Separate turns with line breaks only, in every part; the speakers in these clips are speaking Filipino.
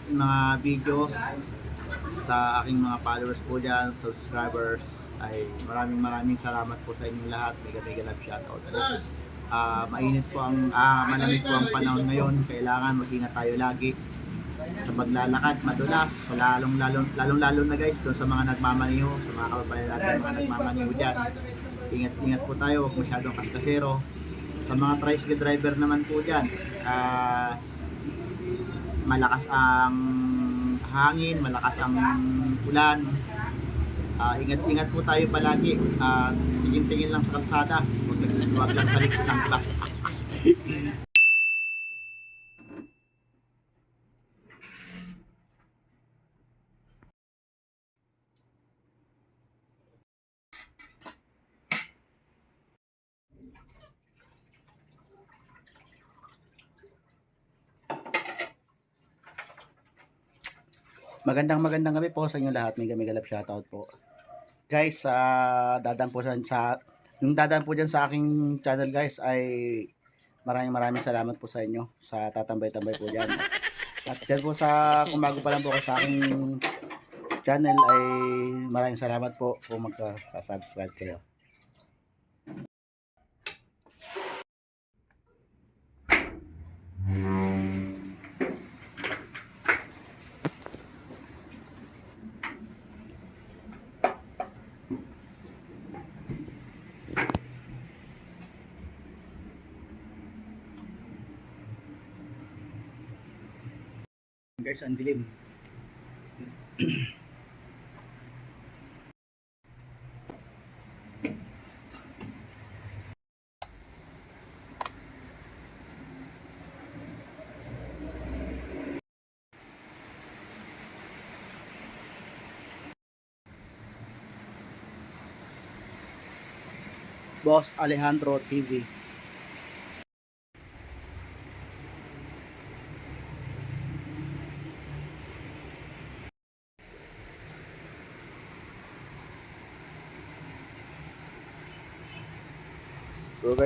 mga video sa aking mga followers po dyan, subscribers, ay maraming maraming salamat po sa inyong lahat. Mega mega love shoutout. Ah, mainit po ang ah, malamig po ang panahon ngayon. Kailangan mag-ingat tayo lagi sa paglalakad, madulas, sa lalong lalong lalong lalo na guys doon sa mga nagmamaniho, sa mga kababayan natin mga nagmamaniho diyan. Ingat-ingat po tayo, huwag masyadong kaskasero. Sa mga tricycle driver naman po diyan, ah malakas ang hangin, malakas ang ulan. Ah, ingat-ingat po tayo palagi. Ah, tingin-tingin lang sa kalsada. Huwag lang sa liks ng truck. Magandang magandang gabi po sa inyo lahat. Mega mega love shoutout po. Guys, ah dadaan po sa, yung dadaan po dyan sa aking channel guys ay maraming maraming salamat po sa inyo sa tatambay-tambay po dyan. At dyan po sa kung pa lang po sa aking channel ay maraming salamat po kung magka-subscribe kayo. Ang dilim. Boss Alejandro TV.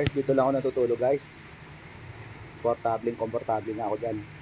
Dito lang ako natutulog guys. Komportable, komportable na ako dyan.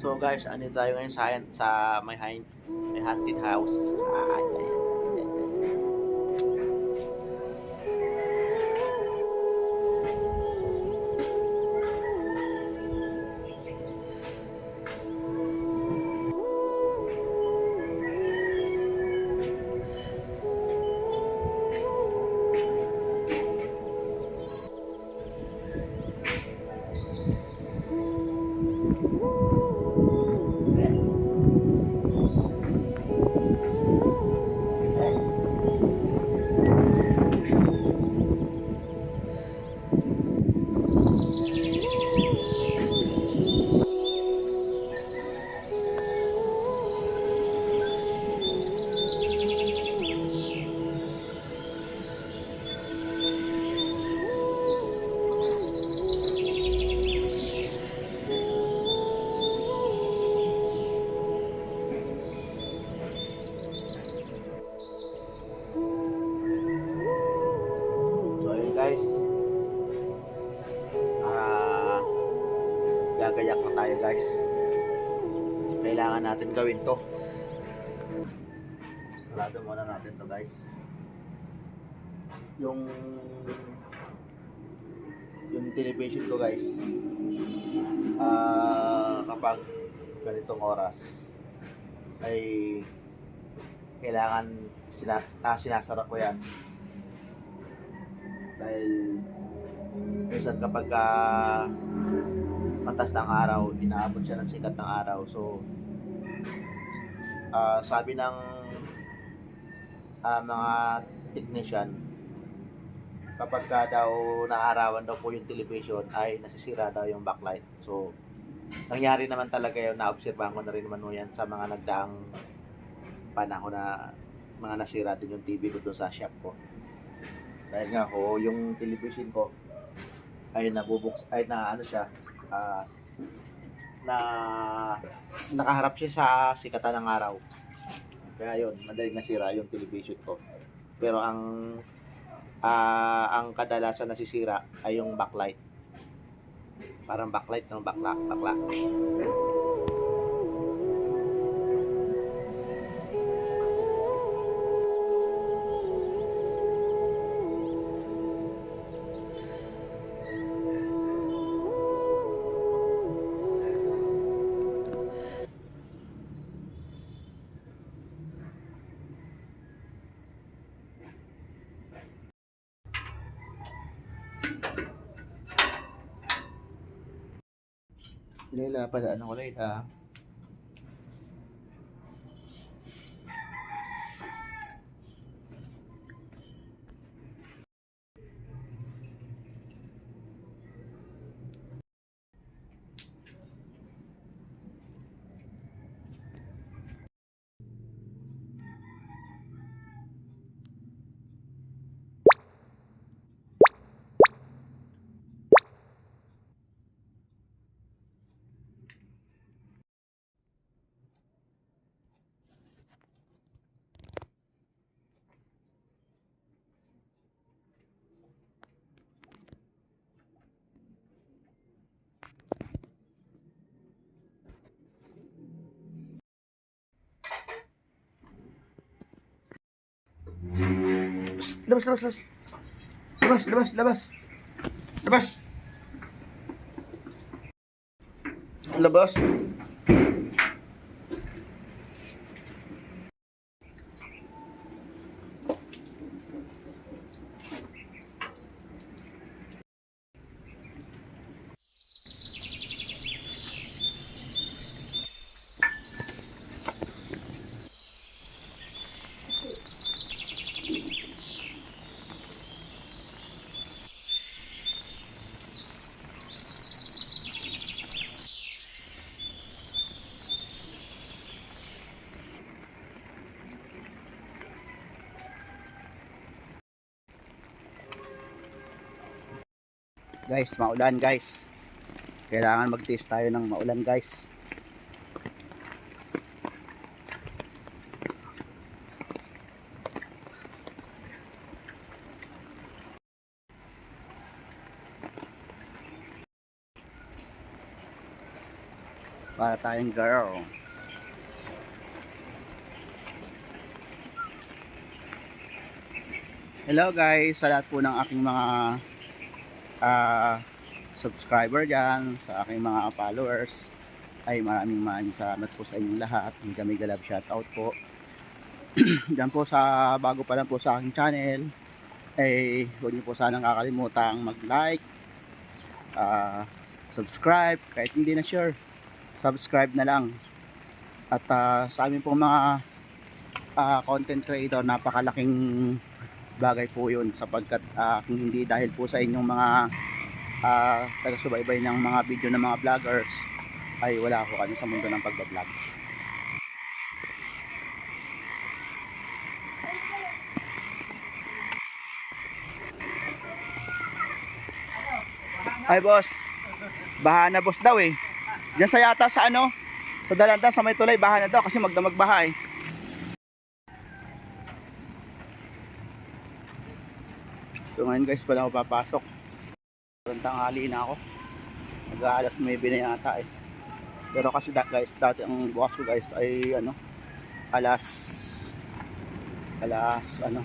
So guys, ano tayo ngayon sa, sa may, may haunted house. Ay, ay, gagayak na tayo guys. Kailangan natin gawin to. sarado muna natin to guys. Yung yung television ko guys ah kapag ganitong oras ay kailangan sina, ah, sinasara ko yan dahil minsan kapag ah, matas ng araw inaabot siya ng sikat ng araw so ah, sabi ng ah, mga technician kapag ka daw naarawan daw po yung television ay nasisira daw yung backlight. So, nangyari naman talaga yun, naobserbahan ko na rin naman yan sa mga nagdaang panahon na mga nasira din yung TV ko doon sa shop ko. Dahil nga ho, yung television ko ay nabubuks, ay na ano siya, ah, na nakaharap siya sa sikatan ng araw. Kaya yun, madaling nasira yung television ko. Pero ang ah ang kadalasan nasisira ay yung backlight. Parang backlight ng bakla, bakla. Leila, padaan ko Leila. Labas, labas, labas. Labas, labas, labas. Labas. Labas. Guys, maulan guys. Kailangan mag-test tayo ng maulan guys. Para tayong girl. Hello guys, sa lahat po ng aking mga ah subscriber dyan, sa aking mga followers, ay maraming maraming salamat po sa inyong lahat. Mega mega love shoutout po. dyan po sa bago pa lang po sa aking channel, ay huwag niyo po sanang kakalimutang mag-like, ah subscribe, kahit hindi na sure, subscribe na lang. At ah, sa amin po mga ah, content creator, napakalaking bagay po yun sapagkat ah, kung hindi dahil po sa inyong mga ah, taga-subaybay ng mga video ng mga vloggers ay wala ko kami sa mundo ng pagbablog. Ay boss, baha na boss daw eh. Diyan sa yata sa ano, sa dalanda sa may tulay baha na daw kasi magdamag baha eh. So ngayon guys, pala ako papasok. Parang tanghali na ako. Mag-aalas 9 na yata eh. Pero kasi da, guys, dati ang bukas ko guys ay ano, alas alas ano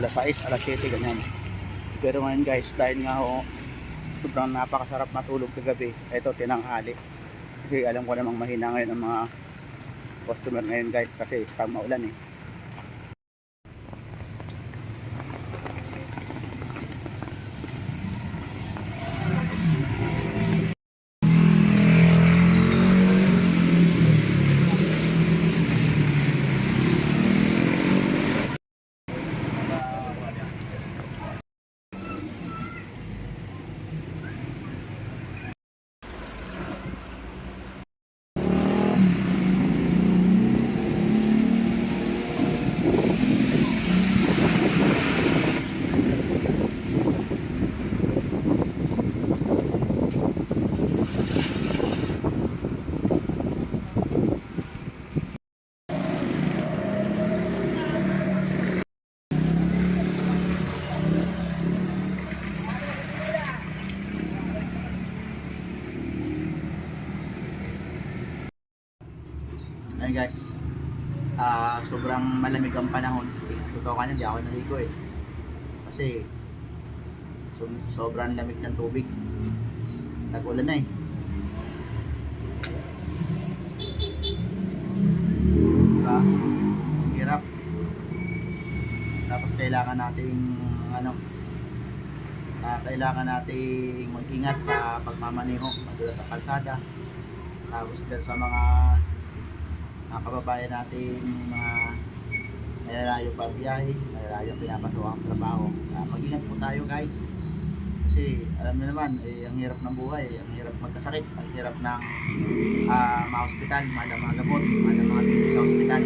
alas 6, alas 7 ganyan pero ngayon guys dahil nga ho sobrang napakasarap matulog kagabi ito tinanghali kasi alam ko namang mahina ngayon ang mga customer ngayon guys kasi pag maulan eh Ayun guys, ah sobrang malamig ang panahon. Totoo ka na, di ako naligo eh. Kasi so- sobrang lamig ng tubig. Tag-ulan na eh. Diba? Hirap. Tapos kailangan nating ano, ah, kailangan nating mag-ingat sa pagmamaneho, madulas sa kalsada. Tapos sa mga mga kababayan natin mga nalalayo pa biyahe, nalalayo pinapasok ang trabaho. Uh, mag-ingat po tayo guys. Kasi alam niyo naman, eh, ang hirap ng buhay, ang hirap magkasakit, ang hirap ng uh, ma-hospital, mahal ang mga gamot, mahal ang mga bilhin sa hospital.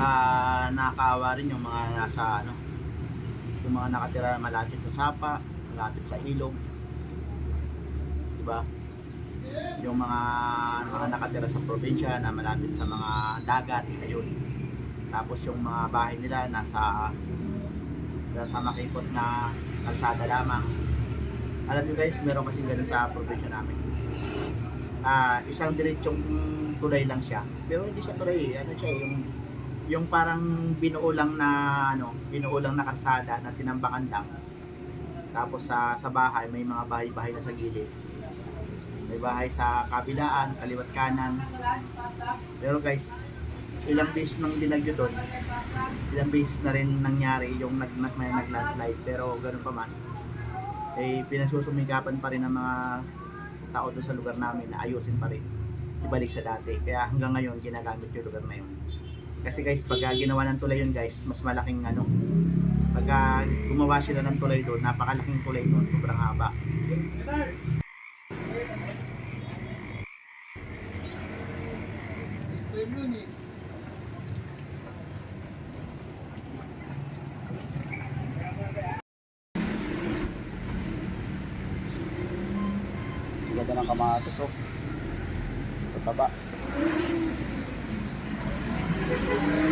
ah nakakaawa rin yung mga nasa ano yung mga nakatira malapit sa sapa malapit sa ilog. Di ba yung mga mga nakatira sa probinsya na malapit sa mga dagat ayun. Tapos yung mga bahay nila nasa nasa makipot na kalsada lamang. Alam nyo guys meron kasi ganun sa probinsya namin. Ah isang diretsong tulay lang siya pero hindi siya tulay ano siya yung yung parang binuo lang na ano, binuo lang na kalsada na tinambakan lang. Tapos sa sa bahay may mga bahay-bahay na sa gilid. May bahay sa kabilaan, kaliwat kanan. Pero guys, ilang beses nang dinagyo doon, ilang beses na rin nangyari yung nag, nag may nag-landslide. Pero ganun pa man, eh pinasusumigapan pa rin ng mga tao doon sa lugar namin na ayusin pa rin ibalik sa dati. Kaya hanggang ngayon ginagamit yung lugar na yun. Kasi guys, pag ah, ginawa ng tulay yun guys, mas malaking ano. Pag ah, gumawa sila ng tulay doon, napakalaking tulay doon, sobrang haba. Ganda ng kamatos oh. Thank you.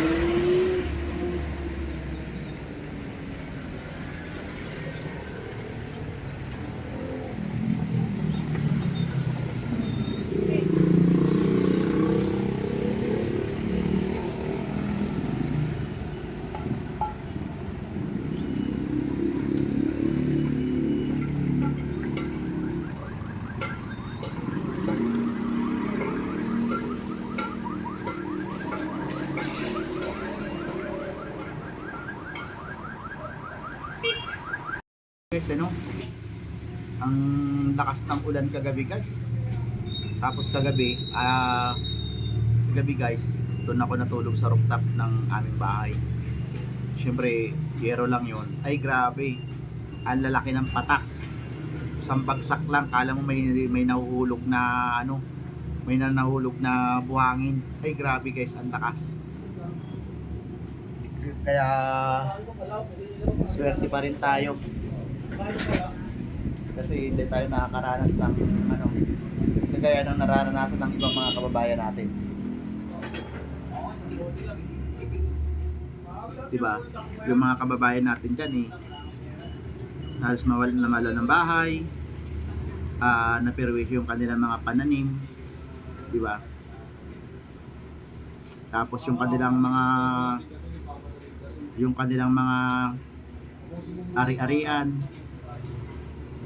Guys ano ang lakas ng ulan kagabi guys. Tapos kagabi ah kagabi guys doon ako natulog sa rooftop ng aming bahay. Syempre yero lang yon ay grabe. Ang lalaki ng patak. Isang bagsak lang. Kala mo may may nahuhulog na ano may na nahulog na buhangin. Ay grabe guys. Ang lakas. Kaya swerte pa rin tayo kasi hindi tayo nakakaranas ng ano kagaya ng nararanasan ng ibang mga kababayan natin Diba? Yung mga kababayan natin dyan eh, halos mawala na malo ng bahay, ah napirwish yung kanilang mga pananim, diba? Tapos yung kanilang mga yung kanilang mga ari-arian,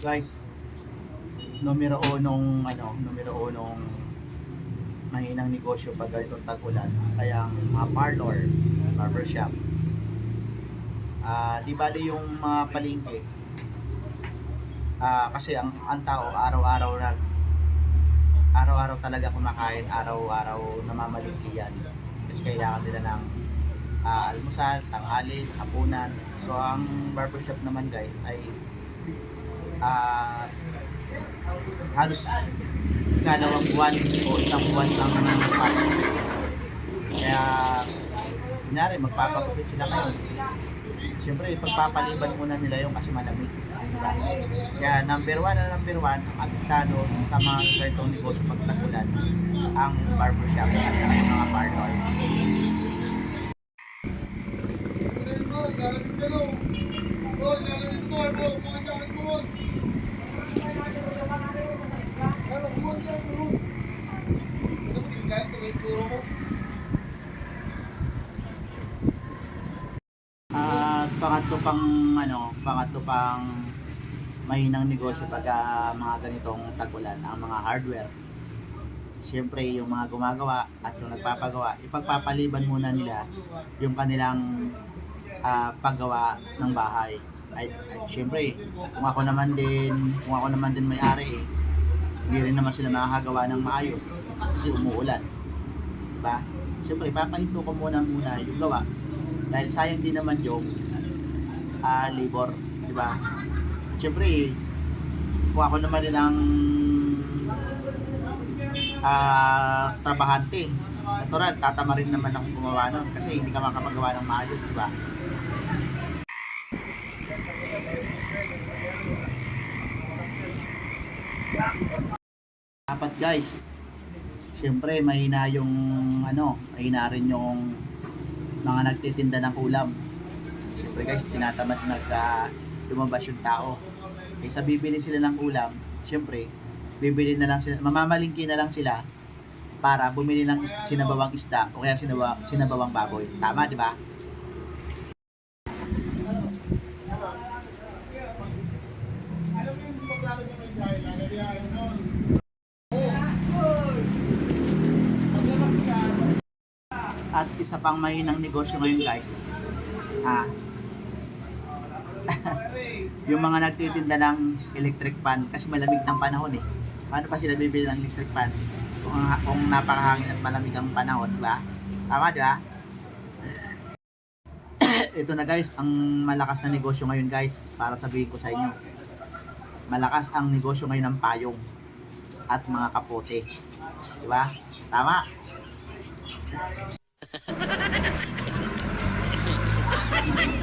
guys numero unong ano numero unong mahinang negosyo pag ganitong tag-ulan. Kaya ang mga parlor barbershop ah di bali yung mga palengke ah kasi ang, ang tao araw-araw na araw-araw talaga kumakain araw-araw namamalingki yan. Kasi kailangan nila ng ah, almusal, tanghali, hapunan. So ang barbershop naman guys ay ah halos kalawang buwan o isang buwan lang ang pasok. Kaya, kunyari, magpapagupit sila ngayon. Siyempre, pagpapaliban muna nila yung kasi malamig. Kaya, number one na number one, ang apektado sa mga ganitong negosyo pag tagulan, ang barbershop at saka yung mga parlor. At pangatlo pang ano, pangatlo pang mahinang negosyo pag ah, mga ganitong tagulan, ang mga hardware. Siyempre, yung mga gumagawa at yung nagpapagawa, ipagpapaliban muna nila yung kanilang ah, paggawa ng bahay. Ay, ay siyempre, kung ako naman din, kung ako naman din may-ari eh, hindi rin naman sila makakagawa ng maayos kasi umuulan. Diba? Siyempre, papahinto ko muna muna yung gawa dahil sayang din naman yung ah, labor, di ba? Siyempre, kung ako naman din ang ah, trabahante, natural, tatama rin naman akong gumawa nun kasi hindi ka makapagawa ng maayos, di ba? Dapat guys, siyempre mahina yung ano, mahina rin yung mga nagtitinda ng ulam. Siyempre guys, tinatamad uh, lumabas yung tao. Kaysa bibili sila ng ulam, siyempre, bibili na lang sila, mamamalingki na lang sila para bumili ng sinabawang isda o kaya sinabawa, sinabawang baboy. Tama, di ba? At isa pang mahinang negosyo ngayon guys. Ah. yung mga nagtitinda ng electric fan kasi malamig ng panahon eh. Paano pa sila bibili ng electric fan? Kung, kung napakahangin at malamig ang panahon, di ba? Tama, di ba? Ito na guys, ang malakas na negosyo ngayon guys, para sabihin ko sa inyo. Malakas ang negosyo ngayon ng payong at mga kapote. Di ba? Tama?